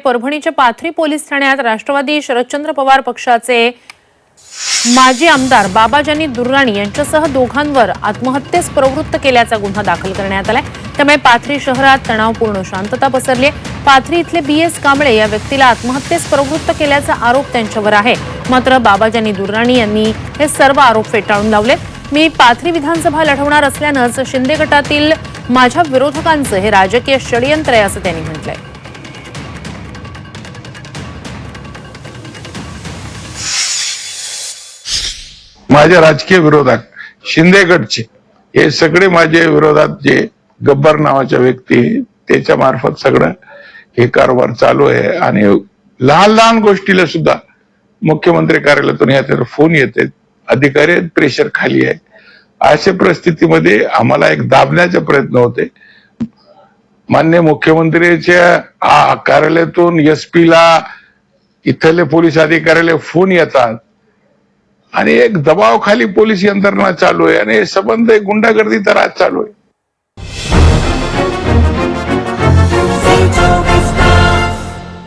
परभणीच्या पाथरी पोलीस ठाण्यात राष्ट्रवादी शरदचंद्र पवार पक्षाचे माजी आमदार बाबाजानी दुर्राणी यांच्यासह दोघांवर आत्महत्येस प्रवृत्त केल्याचा गुन्हा दाखल करण्यात आलाय. त्यामुळे पाथरी शहरात तणावपूर्ण शांतता पसरली आहे. पाथरी इथले बी एस कांबळे या व्यक्तीला आत्महत्येस प्रवृत्त केल्याचा आरोप त्यांच्यावर आहे. मात्र बाबाजानी दुर्राणी यांनी हे सर्व आरोप फेटाळून लावले मी पाथरी विधानसभा लढवणार असल्यानंच शिंदे गटातील माझ्या विरोधकांचं हे राजकीय षडयंत्र आहे असं त्यांनी म्हटलंय. माझ्या राजकीय विरोधात शिंदे गटचे हे सगळे माझे विरोधात जे गब्बर नावाच्या व्यक्ती त्याच्या मार्फत सगळं हे कारभार चालू आहे. आणि लहान लहान गोष्टीला सुद्धा मुख्यमंत्री कार्यालयातून याच्यावर फोन येते. अधिकारी प्रेशर खाली आहे. अशा परिस्थितीमध्ये आम्हाला एक दाबण्याचे प्रयत्न होते. मान्य मुख्यमंत्र्याच्या कार्यालयातून एस ला इथले पोलीस अधिकाऱ्याला फोन येतात. आणि एक दबाव खाली पोलीस यंत्रणा चालू आहे आणि संबंध एक गुंडागर्दी तर आज चालू आहे.